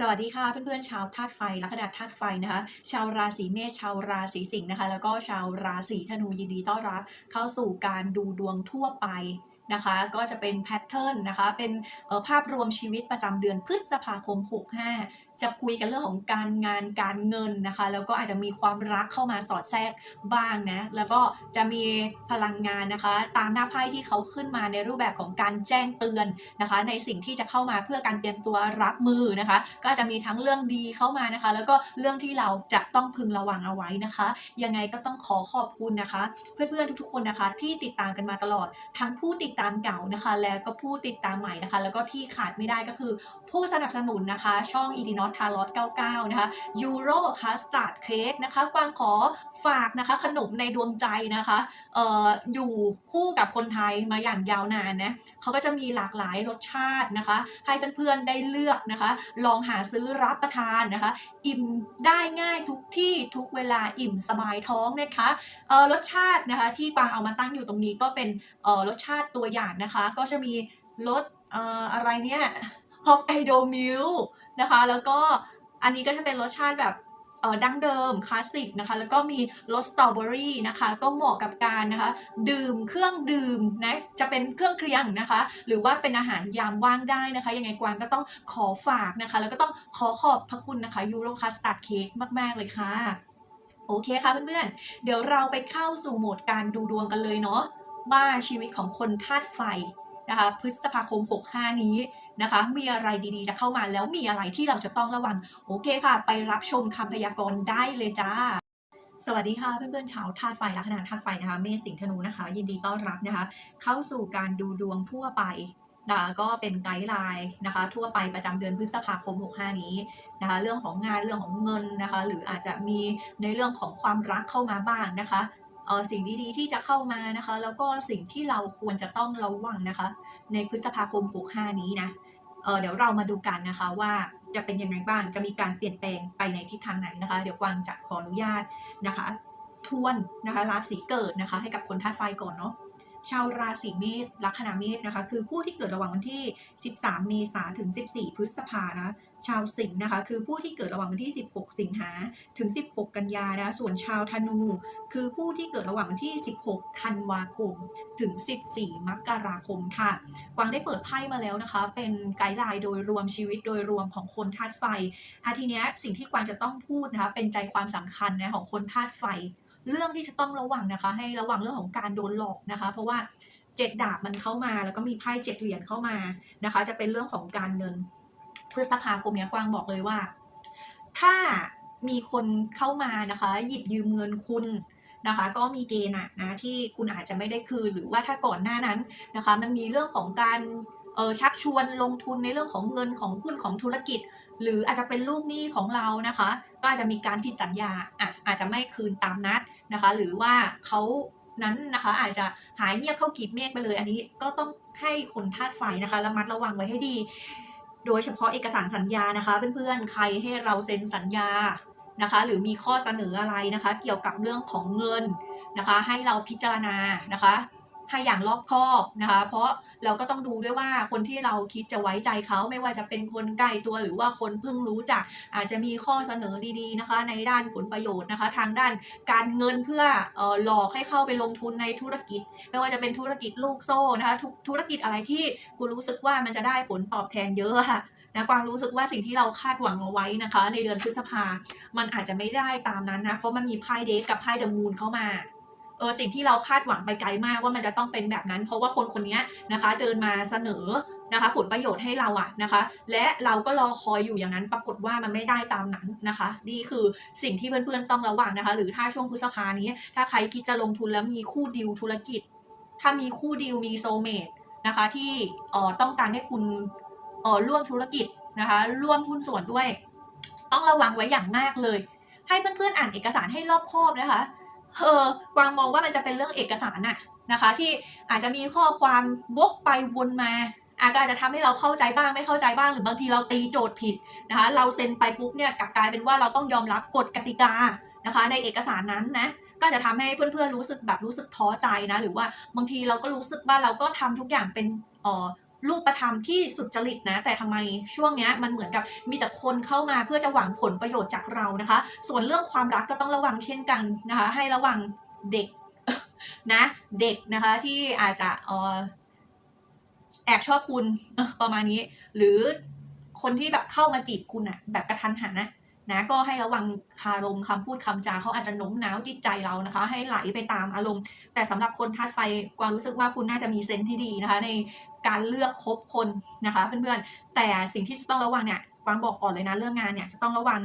สวัสดีค่ะเพื่อนๆชาวธาตุไฟลัคนาธาตุไฟนะคะชาวราศีเมษชาวราศีสิงห์นะคะ แล้วก็ชาวราศีธนูยินดีต้อนรับ เข้าสู่การดูดวงทั่วไปนะคะ ก็จะเป็นแพทเทิร์นนะคะ เป็นภาพรวมชีวิตประจำเดือนพฤษภาคม 65 จะคุยกันเรื่องของการงานการเงินนะคะ แล้วก็อาจจะมีความรักเข้ามาสอดแทรกบ้างนะ แล้วก็จะมีพลังงานนะคะ ตามหน้าไพ่ที่เขาขึ้นมาในรูปแบบของการแจ้งเตือนนะคะ ในสิ่งที่จะเข้ามาเพื่อการเตรียมตัวรับมือนะคะ ก็จะมีทั้งเรื่องดีเข้ามานะคะ แล้วก็เรื่องที่เราจะต้องพึงระวังเอาไว้นะคะ ยังไงก็ต้องขอขอบคุณนะคะ เพื่อนๆทุกๆคนนะคะที่ติดตามกันมาตลอดทั้งผู้ติดตามเก่านะคะ แล้วก็ผู้ติดตามใหม่นะคะ แล้วก็ที่ขาดไม่ได้ก็คือผู้สนับสนุนนะคะ ช่อง e d n o t t a r o t 99 นะคะ Euro Custard Cake นะคะกวางขอฝากนะคะขนมในดวงใจนะคะเอ่ออยู่คู่กับคนไทยมาอย่างยาวนานนะเขาก็จะมีหลากหลายรสชาตินะคะ ให้เพื่อนๆได้เลือกนะคะ ลองหาซื้อรับประทานนะคะ อิ่มได้ง่ายทุกที่ทุกเวลาอิ่มสบายท้องนะคะเอ่อรสชาตินะคะที่กวางเอามาตั้งอยู่ตรงนี้ก็เป็นเอ่อรสชาติตัวอย่างนะคะ ก็จะมีรสเอ่ออะไรเนี่ยฮอกไกโดมิล นะคะ แล้วก็อันนี้ก็จะเป็นรสชาติแบบเออดั้งเดิมคลาสสิกนะคะแล้วก็มีรสสตรอเบอรี่นะคะก็เหมาะกับการนะคะดื่มเครื่องดื่มนะจะเป็นเครื่องเคียงนะคะ หรือว่าเป็นอาหารยามว่างได้นะคะ ยังไงกวางก็ต้องขอฝากนะคะ แล้วก็ต้องขอขอบพระคุณนะคะยูโรคัสตาร์ดเค้กมาก ๆ เลยค่ะ โอเคค่ะเพื่อนๆ เดี๋ยวเราไปเข้าสู่โหมดการดูดวงกันเลยเนาะว่าชีวิตของคนธาตุไฟนะคะพฤษภาคม 65 นี้ นะคะ มีอะไรดีๆจะเข้ามาแล้วมีอะไรที่เราจะต้องระวัง โอเคค่ะ ไปรับชมคำพยากรณ์ได้เลยจ้าสวัสดีค่ะเพื่อนๆชาวธาตุไฟลัคนาธาตุไฟนะคะเมษสิงห์ธนูนะคะ ยินดีต้อนรับนะคะ เข้าสู่การดูดวงทั่วไปนะคะก็เป็นไกด์ไลน์นะคะ ทั่วไปประจำเดือนพฤษภาคม 65 นี้นะคะเรื่องของงานเรื่องของเงินนะคะ หรืออาจจะมีในเรื่องของความรักเข้ามาบ้างนะคะเออสิ่งดีๆที่จะเข้ามานะคะ แล้วก็สิ่งที่เราควรจะต้องระวังนะคะ ในพฤษภาคม 65 นี้นะ เเดี๋ยวเรามาดูกันนะคะว่าจะเป็นยังไงบ้าง จะมีการเปลี่ยนแปลงไปในทิศทางไหนนะคะ เดี๋ยวกวางจะขออนุญาตนะคะทวนนะคะราศีเกิดนะคะ ให้กับคนธาตุไฟก่อนเนาะชาวราศีเมษลัคนาเมษนะคะ คือผู้ที่เกิดระหว่างวันที่ 13 เมษายนถึง 14 พฤษภานะ ชาวสิงห์นะคะ คือผู้ที่เกิดระหว่างวันที่ 16 สิงหาถึง 16 กันยานะส่วนชาวธนู คือผู้ที่เกิดระหว่างวันที่ 16 ธันวาคม ถึง 14 มกราคมค่ะกวางได้เปิดไพ่มาแล้วนะคะ เป็นไกด์ไลน์โดยรวมชีวิตโดยรวมของคนธาตุไฟอาทีเนี้ยสิ่งที่กวางจะต้องพูดนะคะเป็นใจความสำคัญนะของคนธาตุไฟ เรื่องที่จะต้องระวังนะคะ ให้ระวังเรื่องของการโดนหลอกนะคะ เพราะว่าเจ็ดดาบมันเข้ามา แล้วก็มีไพ่เจ็ดเหรียญเข้ามานะคะ จะเป็นเรื่องของการเงิน พฤษภาคมเนี้ยกวางบอกเลยว่า ถ้ามีคนเข้ามานะคะ หยิบยืมเงินคุณนะคะ ก็มีเกณฑ์อะนะที่คุณอาจจะไม่ได้คืนหรือว่าถ้าก่อนหน้านั้นนะคะ มันมีเรื่องของการเออชักชวนลงทุนในเรื่องของเงินของหุ้นของธุรกิจ หรืออาจจะเป็นลูกหนี้ของเรานะคะ ก็อาจจะมีการผิดสัญญาอะอาจจะไม่คืนตามนัดนะคะ หรือว่าเขานั้นนะคะ อาจจะหายเงียบเข้ากีบเมฆไปเลย อันนี้ก็ต้องให้คนธาตุไฟนะคะระมัดระวังไว้ให้ดี โดยเฉพาะเอกสารสัญญานะคะ เพื่อนๆ ใครให้เราเซ็นสัญญานะคะ หรือมีข้อเสนออะไรนะคะ เกี่ยวกับเรื่องของเงินนะคะ ให้เราพิจารณานะคะ ให้อย่างรอบคอบนะคะ เพราะเราก็ต้องดูด้วยว่าคนที่เราคิดจะไว้ใจเขาไม่ว่าจะเป็นคนใกล้ตัวหรือว่าคนเพิ่งรู้จัก อาจจะมีข้อเสนอดีๆนะคะ ในด้านผลประโยชน์นะคะ ทางด้านการเงินเพื่ออหลอกให้เข้าไปลงทุนในธุรกิจ ไม่ว่าจะเป็นธุรกิจลูกโซ่นะคะทุธุรกิจอะไรที่คุณรู้สึกว่ามันจะได้ผลตอบแทนเยอะค่ะนะกวางรู้สึกว่าสิ่งที่เราคาดหวังเอาไว้นะคะ ในเดือนพฤษภา มันอาจจะไม่ได้ตามนั้นนะ เพราะมันมีไพ่เดทกับไพ่เดอะมูนเข้ามา เออสิ่งที่เราคาดหวังไปไกลมากว่ามันจะต้องเป็นแบบนั้น เพราะว่าคนคนนี้นะคะเดินมาเสนอนะคะผลประโยชน์ให้เราอะนะคะ และเราก็รอคอยอยู่อย่างนั้นปรากฏว่ามันไม่ได้ตามนั้นนะคะนี่คือสิ่งที่เพื่อนๆต้องระวังนะคะ หรือถ้าช่วงพฤษภานี้ ถ้าใครคิดจะลงทุนแล้วมีคู่ดิวธุรกิจ ถ้ามีคู่ดิวมีโซเมดนะคะที่เออต้องการให้คุณเออร่วมธุรกิจนะคะร่วมหุ้นส่วนด้วย ต้องระวังไว้อย่างมากเลย ให้เพื่อนๆอ่านเอกสารให้รอบคอบนะคะ เออกวางมองว่ามันจะเป็นเรื่องเอกสารน่ะนะคะ ที่อาจจะมีข้อความวกไปวนมาอาจจะทำให้เราเข้าใจบ้างไม่เข้าใจบ้างหรือบางทีเราตีโจทย์ผิดนะคะเราเซ็นไปปุ๊บเนี่ยกลับกลายเป็นว่าเราต้องยอมรับกฎกติกานะคะ ในเอกสารนั้นนะก็จะทำให้เพื่อนๆรู้สึกแบบรู้สึกท้อใจนะหรือว่าบางทีเราก็รู้สึกว่าเราก็ทำทุกอย่างเป็น เอ่อรูปธรรมที่สุดจริตนะ แต่ทำไมช่วงนี้มันเหมือนกับมีแต่คนเข้ามาเพื่อจะหวังผลประโยชน์จากเรานะคะ ส่วนเรื่องความรักก็ต้องระวังเช่นกันนะคะ ให้ระวังเด็กนะเด็กนะคะที่อาจจะอ่อแอบชอบคุณประมาณนี้ หรือคนที่แบบเข้ามาจีบคุณอะแบบกระทันหันนะนะก็ให้ระวังคารมคำพูดคำจาเขาอาจจะโน้มน้าวจิตใจเรานะคะ ให้ไหลไปตามอารมณ์ แต่สำหรับคนธาตุไฟกวางรู้สึกว่าคุณน่าจะมีเซนส์ที่ดีนะคะ ใน การเลือกคบคนนะคะเพื่อนๆแต่สิ่งที่จะต้องระวังเนี่ยกวางบอกก่อนเลยนะเรื่องงานเนี่ยจะต้องระวัง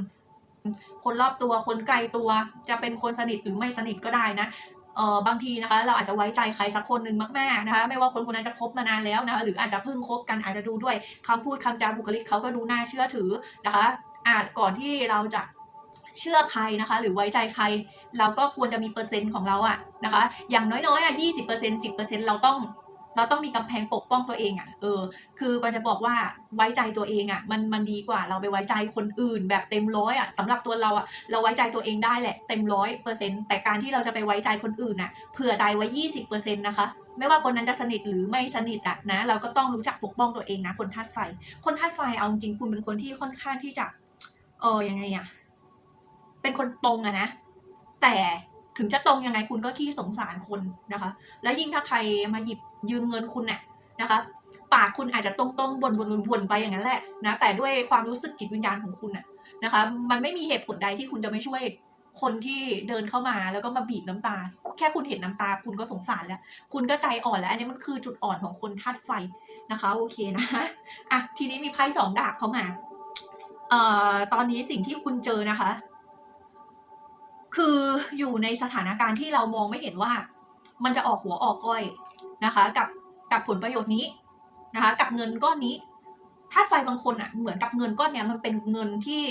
คนรอบตัวคนไกลตัวจะเป็นคนสนิทหรือไม่สนิทก็ได้นะเออบางทีนะคะเราอาจจะไว้ใจใครสักคนหนึ่งมากๆนะคะไม่ว่าคนคนนั้นจะคบมานานแล้วนะคะหรืออาจจะเพิ่งคบกันอาจจะดูด้วยคำพูดคำจาบุคลิกเขาก็ดูน่าเชื่อถือนะคะอาจก่อนที่เราจะเชื่อใครนะคะ หรือไว้ใจใคร เราก็ควรจะมีเปอร์เซ็นต์ของเราอะนะคะ อย่างน้อยๆอะยี่สิบเปอร์เซ็นต์สิบเปอร์เซ็นต์เราต้อง เราต้องมีกำแพงปกป้องตัวเองอะเออ คือก็จะบอกว่าไว้ใจตัวเองอะมันมันดีกว่าเราไปไว้ใจคนอื่น แบบเต็มร้อยอะสำหรับตัวเราอะเราไว้ใจตัวเองได้แหละเต็มร้อยเปอร์เซ็นต์แต่การที่เราจะไปไว้ใจคนอื่นอะเผื่อใจไว้ยี่สิบเปอร์เซ็นต์นะคะ ไม่ว่าคนนั้นจะสนิทหรือไม่สนิทอะนะ เราก็ต้องรู้จักปกป้องตัวเองนะ คนธาตุไฟ คนธาตุไฟเอาจริงคุณเป็นคนที่ค่อนข้างที่จะ เออยังไงอะเป็นคนตรงอะนะ แต่ถึงจะตรงยังไงคุณก็ขี้สงสารคนนะคะ แล้วยิ่งถ้าใครมาหยิบ ยืมเงินคุณเนี่ยนะคะ ปากคุณอาจจะตรงๆบนบนบนไปอย่างนั้นแหละนะแต่ด้วยความรู้สึกจิตวิญญาณของคุณน่ะนะคะ มันไม่มีเหตุผลใดที่คุณจะไม่ช่วยคนที่เดินเข้ามาแล้วก็มาบีบน้ำตา แค่คุณเห็นน้ำตา คุณก็สงสารแล้ว คุณก็ใจอ่อนแล้ว อันนี้มันคือจุดอ่อนของคนธาตุไฟนะคะ โอเคนะอะทีนี้มีไพ่สองดาบเข้ามาเอ่อตอนนี้สิ่งที่คุณเจอนะคะ คืออยู่ในสถานการณ์ที่เรามองไม่เห็นว่า มันจะออกหัวออกก้อย นะคะกับกับผลประโยชน์นี้นะคะกับเงินก้อนนี้ธาตุไฟบางคนอะเหมือนกับเงินก้อนเนี้ยมันเป็นเงินที่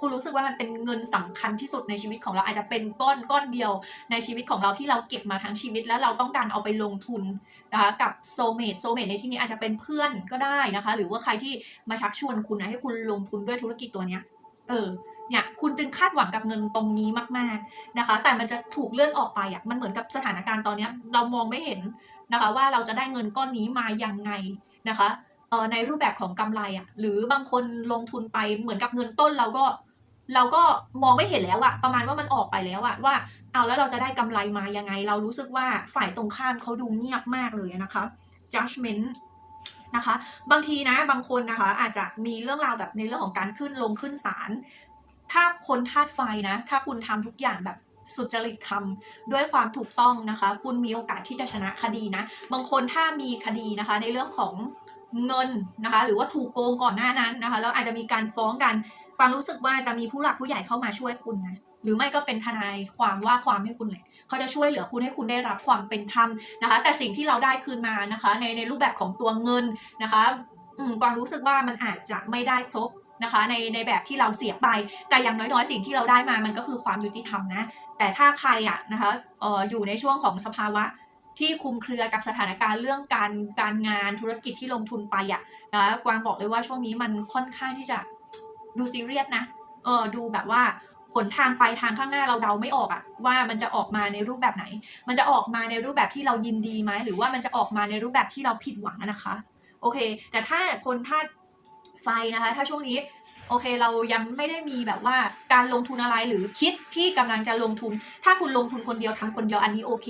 คุณรู้สึกว่ามันเป็นเงินสำคัญที่สุดในชีวิตของเราอาจจะเป็นก้อนก้อนเดียวในชีวิตของเราที่เราเก็บมาทั้งชีวิต แล้วเราต้องการเอาไปลงทุนนะคะกับโซเมดโซเมดในที่นี้อาจจะเป็นเพื่อนก็ได้นะคะ หรือว่าใครที่มาชักชวนคุณนะให้คุณลงทุนด้วยธุรกิจตัวเนี้ยเออเนี่ยคุณจึงคาดหวังกับเงินตรงนี้มาก ๆนะคะ แต่มันจะถูกเลื่อนออกไปอะมันเหมือนกับสถานการณ์ตอนเนี้ยเรามองไม่เห็น นะคะว่าเราจะได้เงินก้อนนี้มาอยังไงนะคะเออในรูปแบบของกำไรอะหรือบางคนลงทุนไปเหมือนกับเงินต้นเราก็เราก็มองไม่เห็นแล้วอะประมาณว่ามันออกไปแล้วอะว่าเอาแล้วเราจะได้กำไรมายังไง เรารู้สึกว่าฝ่ายตรงข้ามเขาดูเงียบมากเลยนะคะ judgment นะคะ บางทีนะบางคนนะคะ อาจจะมีเรื่องราวแบบในเรื่องของการขึ้นลงขึ้นศาลถ้าคนธาตุไฟนะ ถ้าคุณทำทุกอย่างแบบ สุจริตทำด้วยความถูกต้องนะคะ คุณมีโอกาสที่จะชนะคดีนะ บางคนถ้ามีคดีนะคะในเรื่องของเงินนะคะหรือว่าถูกโกงก่อนหน้านั้นนะคะแล้วอาจจะมีการฟ้องกันความรู้สึกว่าจะมีผู้หลักผู้ใหญ่เข้ามาช่วยคุณนะหรือไม่ก็เป็นทนายความว่าความให้คุณเลยเขาจะช่วยเหลือคุณให้คุณได้รับความเป็นธรรมนะคะ แต่สิ่งที่เราได้คืนมานะคะ ในในรูปแบบของตัวเงินนะคะอืมความรู้สึกว่ามันอาจจะไม่ได้ครบ นะคะในในแบบที่เราเสียไป แต่อย่างน้อยๆ สิ่งที่เราได้มามันก็คือความยุติธรรมนะ แต่ถ้าใครอะนะคะอออยู่ในช่วงของสภาวะที่คุมเครือกับสถานการณ์เรื่องการการงานธุรกิจที่ลงทุนไปอะนะกวางบอกเลยว่าช่วงนี้มันค่อนข้างที่จะดูซีเรียสนะเออดูแบบว่าหนทางไปทางข้างหน้าเราเดาไม่ออกอะว่ามันจะออกมาในรูปแบบไหน มันจะออกมาในรูปแบบที่เรายินดีไหมหรือว่ามันจะออกมาในรูปแบบที่เราผิดหวังนะคะ โอเค แต่ถ้าคนธา ไฟนะคะ ถ้าช่วงนี้โอเคเรายังไม่ได้มีแบบว่าการลงทุนอะไรหรือคิดที่กำลังจะลงทุน ถ้าคุณลงทุนคนเดียวทำคนเดียวอันนี้โอเค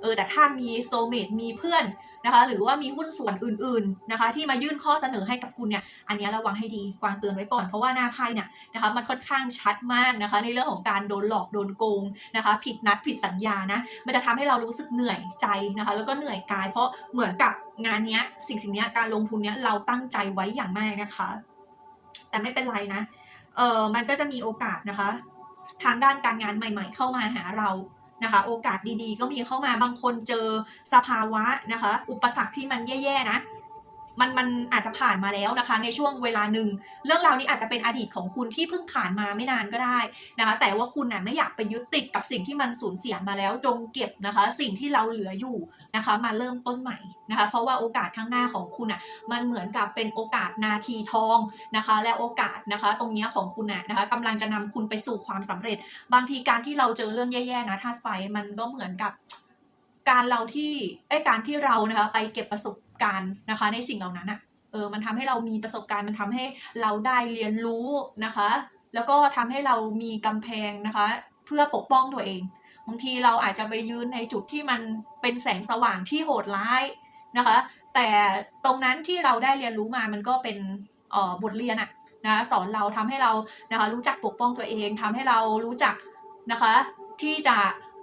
เออแต่ถ้ามีโซเมดมีเพื่อน นะคะหรือว่ามีหุ้นส่วนอื่นๆนะคะ ที่มายื่นข้อเสนอให้กับคุณเนี่ยอันนี้ระวังให้ดีกวางเตือนไว้ก่อนเพราะว่าหน้าไพ่เนี่ยนะคะมันค่อนข้างชัดมากนะคะในเรื่องของการโดนหลอกโดนโกงนะคะผิดนัดผิดสัญญานะมันจะทำให้เรารู้สึกเหนื่อยใจนะคะแล้วก็เหนื่อยกาย เพราะเหมือนกับงานนี้สิ่งสิ่งนี้การลงทุนเนี้ยเราตั้งใจไว้อย่างมากนะคะ แต่ไม่เป็นไรนะเออมันก็จะมีโอกาสนะคะ ทางด้านการงานใหม่ ๆ เข้ามาหาเรา นะคะโอกาสดีๆ ก็มีเข้ามาบางคนเจอสภาวะนะคะ อุปสรรคที่มันแย่ๆนะ มันมันอาจจะผ่านมาแล้วนะคะ ในช่วงเวลาหนึ่งเรื่องราวนี้อาจจะเป็นอดีตของคุณที่เพิ่งผ่านมาไม่นานก็ได้นะคะ แต่ว่าคุณน่ะไม่อยากไปยึดติดกับสิ่งที่มันสูญเสียมาแล้วจงเก็บนะคะ สิ่งที่เราเหลืออยู่นะคะ มาเริ่มต้นใหม่นะคะ เพราะว่าโอกาสข้างหน้าของคุณอะมันเหมือนกับเป็นโอกาสนาทีทองนะคะ และโอกาสนะคะ ตรงนี้ของคุณน่ะนะคะกำลังจะนำคุณไปสู่ความสำเร็จ บางทีการที่เราเจอเรื่องแย่ๆนะธาตุไฟมันก็เหมือนกับการเราที่ไอ้การที่เรานะคะไปเก็บประสบ การณ์นะคะ ในสิ่งเหล่านั้นอะเออมันทำให้เรามีประสบการณ์มันทำให้เราได้เรียนรู้นะคะ แล้วก็ทำให้เรามีกำแพงนะคะ เพื่อปกป้องตัวเองบางทีเราอาจจะไปยืนในจุดที่มันเป็นแสงสว่างที่โหดร้ายนะคะ แต่ตรงนั้นที่เราได้เรียนรู้มามันก็เป็นออบทเรียนอะนะสอนเราทำให้เรานะคะรู้จักปกป้องตัวเองทำให้เรารู้จักนะคะที่จะ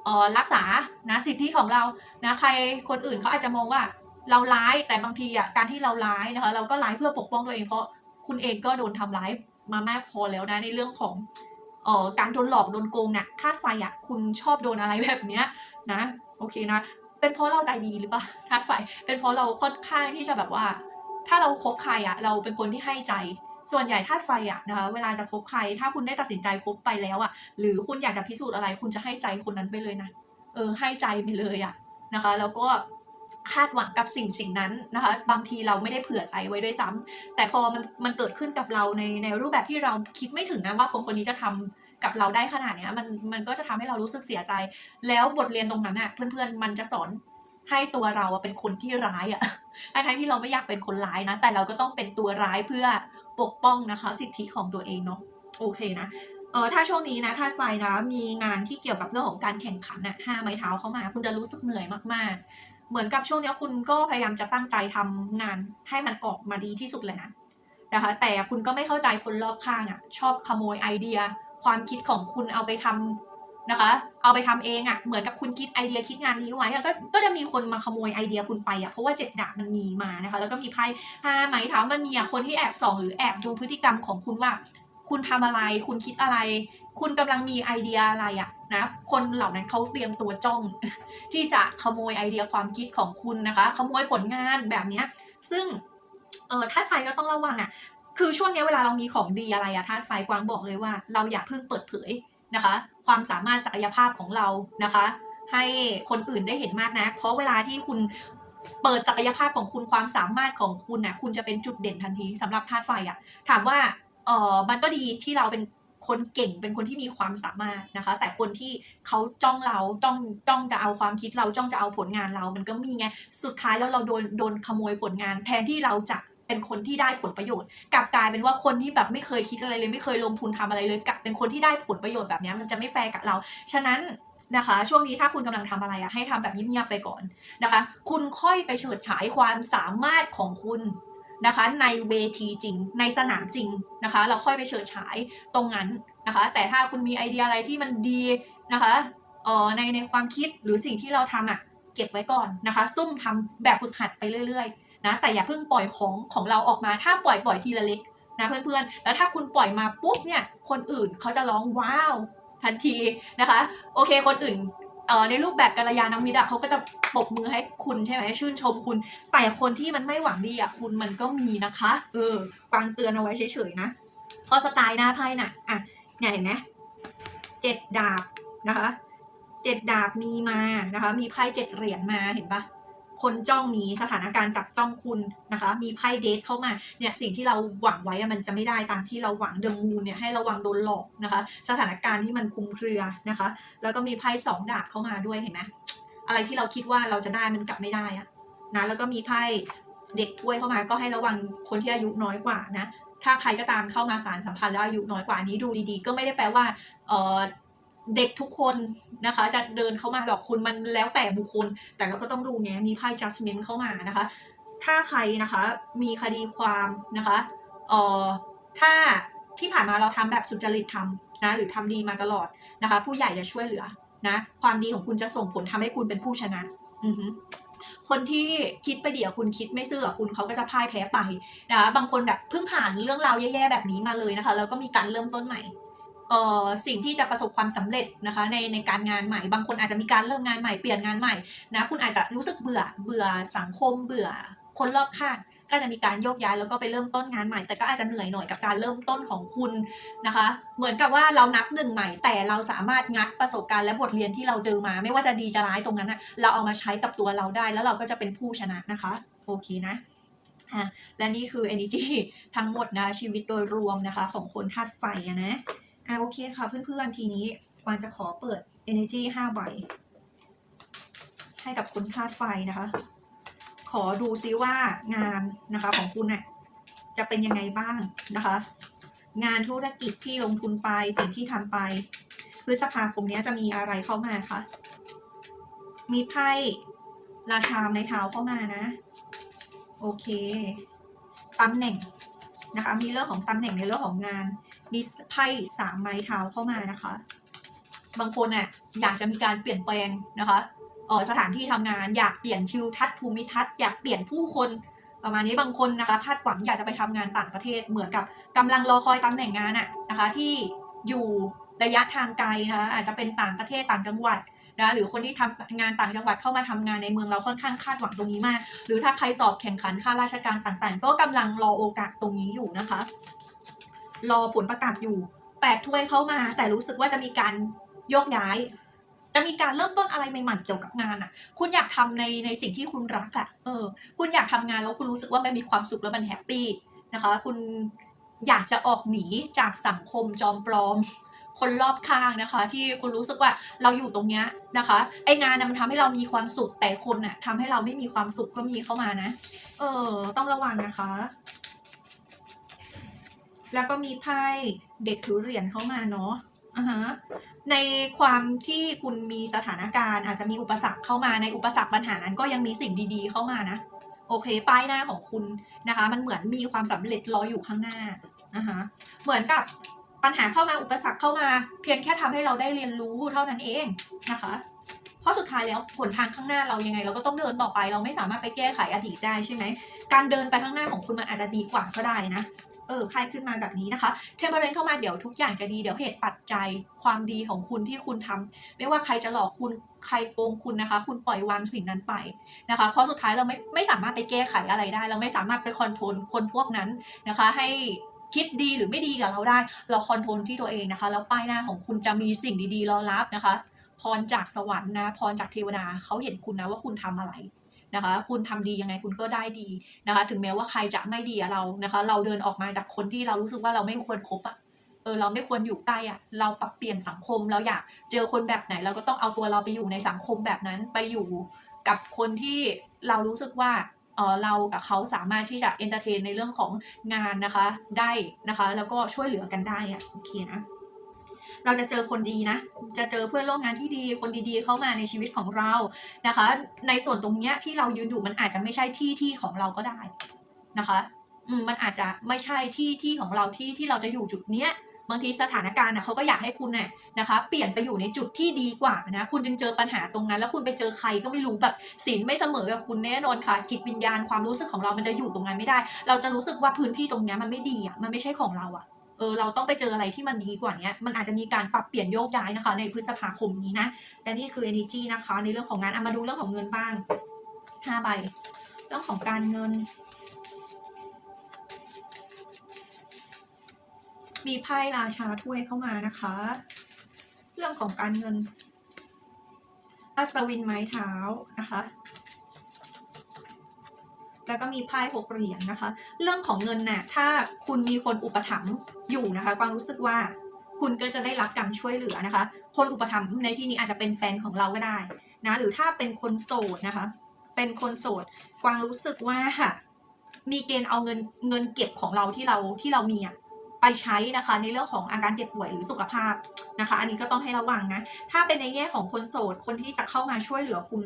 ออรักษานะสิทธิของเรานะใครคนอื่นเขาอาจจะมองว่า เราร้ายแต่บางทีอะการที่เราร้ายนะคะ เราก็ร้ายเพื่อปกป้องตัวเองเพราะคุณเองก็โดนทำร้ายมามากพอแล้วนะในเรื่องของเอ่อการโดนหลอกโดนโกงเนี่ยธาตุไฟอะคุณชอบโดนอะไรแบบเนี้ยนะโอเคนะเป็นเพราะเราใจดีหรือเปล่าธาตุไฟเป็นเพราะเราค่อนข้างที่จะแบบว่า ถ้าเราคบใครอะเราเป็นคนที่ให้ใจส่วนใหญ่ธาตุไฟอะนะคะเวลาจะคบใคร ถ้าคุณได้ตัดสินใจคบไปแล้วอะหรือคุณอยากจะพิสูจน์อะไร คุณจะให้ใจคนนั้นไปเลยนะเออให้ใจไปเลยอะนะคะ แล้วก็ คาดหวังกับสิ่งสิ่งนั้นนะคะ บางทีเราไม่ได้เผื่อใจไว้ด้วยซ้ำแต่พอมันมันเกิดขึ้นกับเราในในรูปแบบที่เราคิดไม่ถึงนะว่าคนคนนี้จะทำกับเราได้ขนาดเนี้ยมันมันก็จะทำให้เรารู้สึกเสียใจ แล้วบทเรียนตรงนั้นอะเพื่อนๆมันจะสอนให้ตัวเราเป็นคนที่ร้ายอะทั้งที่เราไม่อยากเป็นคนร้ายนะ แต่เราก็ต้องเป็นตัวร้ายเพื่อปกป้องนะคะ สิทธิของตัวเองเนาะโอเคนะเออถ้าช่วงนี้นะธาตุไฟนะมีงานที่เกี่ยวกับเรื่องของการแข่งขันน่ะห้าไม้เท้าเข้ามา คุณจะรู้สึกเหนื่อยมากๆ เหมือนกับช่วงนี้คุณก็พยายามจะตั้งใจทำงานให้มันออกมาดีที่สุดเลยนะนะคะ แต่คุณก็ไม่เข้าใจคนรอบข้างอะ ชอบขโมยไอเดีย ความคิดของคุณเอาไปทำนะคะ เอาไปทำเองอะ่ะ เหมือนกับคุณคิดไอเดียคิดงานนี้ไว้อะก็ก็จะมีคนมาขโมยไอเดียคุณไปอะ่ะ เพราะว่าเจ็ดดาบมันมีมานะคะ แล้วก็มีไพ่ห้าไม้เท้ามันมีอะคนที่แอบส่องหรือแอบดูพฤติกรรมของคุณว่า คุณทำอะไร คุณคิดอะไร คุณกำลังมีไอเดียอะไรอะ นะคนเหล่านั้นเขาเตรียมตัวจ้อง ที่จะขโมยไอเดียความคิดของคุณนะคะ ขโมยผลงานแบบเนี้ยซึ่งเออธาไฟก็ต้องระวังอะคือช่วงนี้เวลาเรามีของดีอะไรอะธาไฟกวางบอกเลยว่า เราอย่าเพิ่งเปิดเผยนะคะ ความสามารถศักยภาพของเรานะคะ ให้คนอื่นได้เห็นมากนะเพราะเวลาที่คุณเปิดศักยภาพของคุณความสามารถของคุณน่ะคุณจะเป็นจุดเด่นทันทีสำหรับธาตุไฟอะถามว่าเออมันก็ดีที่เราเป็น คนเก่งเป็นคนที่มีความสามารถนะคะ แต่คนที่เขาจ้องเราจ้องจ้องจะเอาความคิดเราจ้องจะเอาผลงานเรา มันก็มีไงสุดท้ายแล้วเราโดนโดนขโมยผลงาน แทนที่เราจะเป็นคนที่ได้ผลประโยชน์กลับกลายเป็นว่าคนที่แบบไม่เคยคิดอะไรเลยไม่เคยลงทุนทำอะไรเลยกลับเป็นคนที่ได้ผลประโยชน์แบบนี้มันจะไม่แฟร์กับเรา ฉะนั้นนะคะ ช่วงนี้ถ้าคุณกำลังทำอะไรอะให้ทำแบบเงียบๆไปก่อนนะคะ คุณค่อยไปเฉิดฉายความสามารถของคุณ นะคะในเวทีจริง ในสนามจริงนะคะ เราค่อยไปเฉิดฉายตรงนั้นนะคะ แต่ถ้าคุณมีไอเดียอะไรที่มันดีนะคะเอ่อในในความคิดหรือสิ่งที่เราทำอะเก็บไว้ก่อนนะคะ ซุ่มทำแบบฝึกหัดไปเรื่อยๆนะแต่อย่าเพิ่งปล่อยของของเราออกมาถ้าปล่อยปล่อยทีละเล็กนะเพื่อนๆ แล้วถ้าคุณปล่อยมาปุ๊บเนี่ยคนอื่นเขาจะร้องว้าวทันทีนะคะ โอเค คนอื่น เอ่อในรูปแบบกัลยาณมิตรอะเขาก็จะปรบมือให้คุณใช่ไหมชื่นชมคุณ แต่คนที่มันไม่หวังดีอะคุณมันก็มีนะคะ เออกวางเตือนเอาไว้เฉยๆนะพอสไตล์หน้าไพ่น่ะอะเนี่ยเห็นไหมเจ็ดดาบนะคะเจ็ดดาบมีมานะคะ มีไพ่เจ็ดเหรียญมาเห็นปะ คนจ้องมีสถานการณ์จับจ้องคุณนะคะ มีไพ่เดทเข้ามาเนี่ยสิ่งที่เราหวังไว้มันจะไม่ได้ตามที่เราหวังเดมูเนี่ยให้ระวังโดนหลอกนะคะ สถานการณ์ที่มันคุมเครือนะคะ แล้วก็มีไพ่สองดาบเข้ามาด้วยเห็นไหมอะไรที่เราคิดว่าเราจะได้มันกลับไม่ได้อะนะแล้วก็มีไพ่เด็กถ้วยเข้ามาก็ให้ระวังคนที่อายุน้อยกว่านะถ้าใครก็ตามเข้ามาสารสัมพันธ์แล้วอายุน้อยกว่านนี้ดูดีๆ ก็ไม่ได้แปลว่าเออ เด็กทุกคนนะคะจะเดินเข้ามาหรอกคุณมันแล้วแต่บุคคล แต่เราก็ต้องดูไงมีไพ่ judgment เข้ามานะคะ ถ้าใครนะคะมีคดีความนะคะเอ่อถ้าที่ผ่านมาเราทำแบบสุจริตทำนะหรือทำดีมาตลอดนะคะ ผู้ใหญ่จะช่วยเหลือนะความดีของคุณจะส่งผลทำให้คุณเป็นผู้ชนะอือฮึคนที่คิดไปเดี๋ยวคุณคิดไม่ซื่อคุณเขาก็จะพ่ายแพ้ไปนะคะบางคนแบบเพิ่งผ่านเรื่องราวแย่ๆแบบนี้มาเลยนะคะ แล้วก็มีการเริ่มต้นใหม่ สิ่งที่จะประสบความสำเร็จนะคะในในการงานใหม่ บางคนอาจจะมีการเริ่มงานใหม่เปลี่ยนงานใหม่นะคุณอาจจะรู้สึกเบื่อเบื่อสังคมเบื่อคนรอบข้างก็จะมีการโยกย้ายแล้วก็ไปเริ่มต้นงานใหม่ แต่ก็อาจจะเหนื่อยหน่อยกับการเริ่มต้นของคุณนะคะ เหมือนกับว่าเรานับหนึ่งใหม่ แต่เราสามารถงัดประสบการณ์และบทเรียนที่เราเจอมา ไม่ว่าจะดีจะร้ายตรงนั้นนะเราเอามาใช้กับตัวเราได้ แล้วเราก็จะเป็นผู้ชนะนะคะ โอเคนะอะและนี่คือ energy ทั้งหมดนะชีวิตโดยรวมนะคะ ของคนธาตุไฟนะ อ่าโอเคค่ะเพื่อนๆ ทีนี้กวางจะขอเปิด Energy 5 ใบ ให้กับคุณธาตุไฟนะคะ ขอดูซิว่างานนะคะของคุณเนี่ยจะเป็นยังไงบ้างนะคะ งานธุรกิจที่ลงทุนไปสิ่งที่ทำไปพฤษภาคมเนี้ยจะมีอะไรเข้ามาคะมีไพ่ราชาไม้เท้าเข้ามานะ โอเคตำแหน่งนะคะ มีเรื่องของตำแหน่งในเรื่องของงาน มีไพ่สามไม้เท้าเข้ามานะคะ บางคนเนี่ยอยากจะมีการเปลี่ยนแปลงนะคะเออสถานที่ทำงานอยากเปลี่ยนทิวทัศน์ภูมิทัศน์อยากเปลี่ยนผู้คนประมาณนี้บางคนนะคะคาดหวังอยากจะไปทำงานต่างประเทศเหมือนกับกำลังรอคอยตำแหน่งงานอะนะคะที่อยู่ระยะทางไกลนะคะอาจจะเป็นต่างประเทศต่างจังหวัดนะหรือคนที่ทำงานต่างจังหวัดเข้ามาทำงานในเมืองเราค่อนข้างคาดหวังตรงนี้มาก หรือถ้าใครสอบแข่งขันข้าราชการต่างๆ ก็กำลังรอโอกาสตรงนี้อยู่นะคะ รอผลประกาศอยู่แปดถ้วยเข้ามา แต่รู้สึกว่าจะมีการโยกย้าย จะมีการเริ่มต้นอะไรใหม่ๆเกี่ยวกับงานอะ คุณอยากทำในในสิ่งที่คุณรักอะ เออ คุณอยากทำงานแล้วคุณรู้สึกว่ามันมีความสุขแล้วมันแฮปปี้นะคะ คุณอยากจะออกหนีจากสังคมจอมปลอม คนรอบข้างนะคะ ที่คุณรู้สึกว่าเราอยู่ตรงเนี้ยนะคะ ไองานนะมันทำให้เรามีความสุขแต่คนน่ะทำให้เราไม่มีความสุขก็มีเข้ามานะ เออ ต้องระวังนะคะ แล้วก็มีไพ่เด็กถือเหรียญเข้ามาเนาะอ่าฮะในความที่คุณมีสถานการณ์ อาจจะมีอุปสรรคเข้ามาในอุปสรรคปัญหานั้นก็ยังมีสิ่งดีๆเข้ามานะ โอเคป้ายหน้าของคุณนะคะ มันเหมือนมีความสำเร็จรออยู่ข้างหน้านะคะเหมือนกับปัญหาเข้ามาอุปสรรคเข้ามา เพียงแค่ทำให้เราได้เรียนรู้เท่านั้นเองนะคะเพราะสุดท้ายแล้วผลทางข้างหน้าเรายังไง เราก็ต้องเดินต่อไปเราไม่สามารถไปแก้ไขอดีตได้ใช่ไหมการเดินไปข้างหน้าของคุณมันอาจจะดีกว่าก็ได้นะ เออไพ่ขึ้นมาแบบนี้นะคะเทมเ r อร์เข้ามาเดี๋ยวทุกอย่างจะดีเดี๋ยวเหตุปัจจัยความดีของคุณที่คุณทำไม่ว่าใครจะหลอกคุณใครโกงคุณนะคะ คุณปล่อยวางสิ่งนั้นไปนะคะ เพราะสุดท้ายเราไม่ไม่สามารถไปแก้ไขอะไรได้ เราไม่สามารถไปคอนโทรลคนพวกนั้นนะคะ ให้คิดดีหรือไม่ดีกับเราได้ เราคอนโทรลที่ตัวเองนะคะ แล้วป้ายหน้าของคุณจะมีสิ่งดีๆรอรับนะคะพรจากสวรรค์นะพรจากเทวดาเขาเห็นคุณนะว่าคุณทำอะไร นะคะ คุณทำดียังไงคุณก็ได้ดีนะคะ ถึงแม้ว่าใครจะไม่ดีเรานะคะ เราเดินออกมาจากคนที่เรารู้สึกว่าเราไม่ควรคบอะเออเราไม่ควรอยู่ใกล้อะเราปรับเปลี่ยนสังคมเราอยากเจอคนแบบไหน เราก็ต้องเอาตัวเราไปอยู่ในสังคมแบบนั้นไปอยู่กับคนที่เรารู้สึกว่าเออเรากับเขาสามารถที่จะเอนเตอร์เทนในเรื่องของงานนะคะได้นะคะ แล้วก็ช่วยเหลือกันได้อะโอเคนะ เราจะเจอคนดีนะ จะเจอเพื่อนร่วมงานที่ดี คนดีๆ เข้ามาในชีวิตของเรานะคะ ในส่วนตรงเนี้ยที่เรายืนอยู่มันอาจจะไม่ใช่ที่ที่ของเราก็ได้นะคะมันอาจจะไม่ใช่ที่ที่ของเราที่ที่เราจะอยู่จุดเนี้ยบางทีสถานการณ์นะเขาก็อยากให้คุณเนี่ยนะคะ เปลี่ยนไปอยู่ในจุดที่ดีกว่านะคุณจึงเจอปัญหาตรงนั้น แล้วคุณไปเจอใครก็ไม่รู้แบบศีลไม่เสมอกับคุณแน่นอนค่ะ จิตวิญญาณความรู้สึกของเรามันจะอยู่ตรงนั้นไม่ได้ เราจะรู้สึกว่าพื้นที่ตรงนี้มันไม่ดีอะมันไม่ใช่ของเราอะ เออเราต้องไปเจออะไรที่มันดีกว่านี้มันอาจจะมีการปรับเปลี่ยนโยกย้ายนะคะ ในพฤษภาคมนี้นะและนี่คือ energy นะคะ ในเรื่องของงานเอามาดูเรื่องของเงินบ้างห้าใบเรื่องของการเงิน มีไพ่ราชาถ้วยเข้ามานะคะ เรื่องของการเงินอัศวินไม้เท้านะคะ แล้วก็มีไพ่หกเหรียญนะคะ เรื่องของเงินน่ะถ้าคุณมีคนอุปถัมภ์อยู่นะคะ ความรู้สึกว่าคุณก็จะได้รับการช่วยเหลือนะคะ คนอุปถัมภ์ในที่นี้อาจจะเป็นแฟนของเราก็ได้นะ หรือถ้าเป็นคนโสดนะคะ เป็นคนโสด กวางรู้สึกว่ามีเกณฑ์เอาเงินเงินเก็บของเราที่เราที่เรามีอะไปใช้นะคะ ในเรื่องของอาการเจ็บป่วยหรือสุขภาพนะคะ อันนี้ก็ต้องให้ระวังนะ ถ้าเป็นในแง่ของคนโสด คนที่จะเข้ามาช่วยเหลือคุณ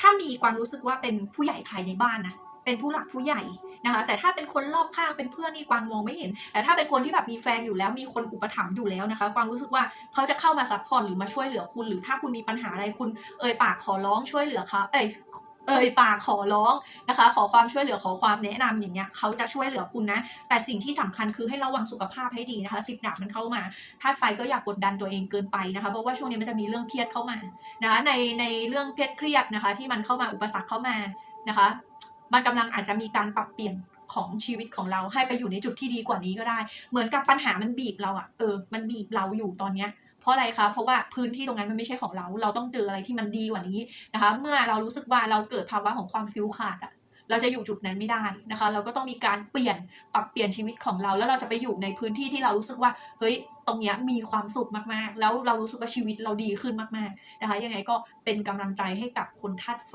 ถ้ามีความรู้สึกว่าเป็นผู้ใหญ่ภายในบ้านนะ เป็นผู้หลักผู้ใหญ่นะคะแต่ถ้าเป็นคนรอบข้างเป็นเพื่อนนี่กวางมองไม่เห็น แต่ถ้าเป็นคนที่แบบมีแฟนอยู่แล้วมีคนอุปถัมภ์อยู่แล้วนะคะกวางรู้สึกว่าเขาจะเข้ามาซัพพอร์ตหรือมาช่วยเหลือคุณ หรือถ้าคุณมีปัญหาอะไรคุณ เอ่ยปากขอร้องช่วยเหลือเขาเอ่ยเอ่ยปากขอร้องนะคะ ขอความช่วยเหลือขอความแนะนำอย่างเงี้ยเขาจะช่วยเหลือคุณนะ แต่สิ่งที่สำคัญคือให้ระวังสุขภาพให้ดีนะคะสิบดาบมันเข้ามาธาตุไฟก็อยากกดดันตัวเองเกินไปนะคะเพราะว่าช่วงนี้มันจะมีเรื่องเครียดเข้ามานะคะในในเรื่องเครียดเครียดนะคะ ที่มันเข้ามาอุปสรรคเข้ามานะคะ มันกำลังอาจจะมีการปรับเปลี่ยนของชีวิตของเราให้ไปอยู่ในจุดที่ดีกว่านี้ก็ได้ เหมือนกับปัญหามันบีบเราอะเออ มันบีบเราอยู่ตอนเนี้ยเพราะอะไรคะ เพราะว่าพื้นที่ตรงนั้นมันไม่ใช่ของเรา เราต้องเจออะไรที่มันดีกว่านี้นะคะ เมื่อเรารู้สึกว่าเราเกิดภาวะของความฟิลขาดอะเราจะอยู่จุดนั้นไม่ได้นะคะ เราก็ต้องมีการเปลี่ยนปรับเปลี่ยนชีวิตของเรา แล้วเราจะไปอยู่ในพื้นที่ที่เรารู้สึกว่า เฮ้ย ตรงเนี้ยมีความสุขมากๆ แล้วเรารู้สึกว่าชีวิตเราดีขึ้นมากๆนะคะ ยังไงก็เป็นกำลังใจให้กับคนธาตุไฟ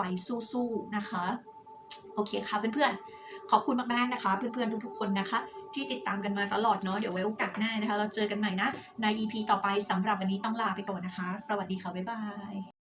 สู้ๆนะคะ โอเคค่ะเพื่อนๆ ขอบคุณมากๆนะคะ เพื่อนๆทุกๆคนนะคะ ที่ติดตามกันมาตลอดเนาะเดี๋ยวไว้โอกาสหน้านะคะ เราเจอกันใหม่นะใน EP ต่อไปสำหรับวันนี้ต้องลาไปก่อนนะคะ สวัสดีค่ะ บ๊ายบาย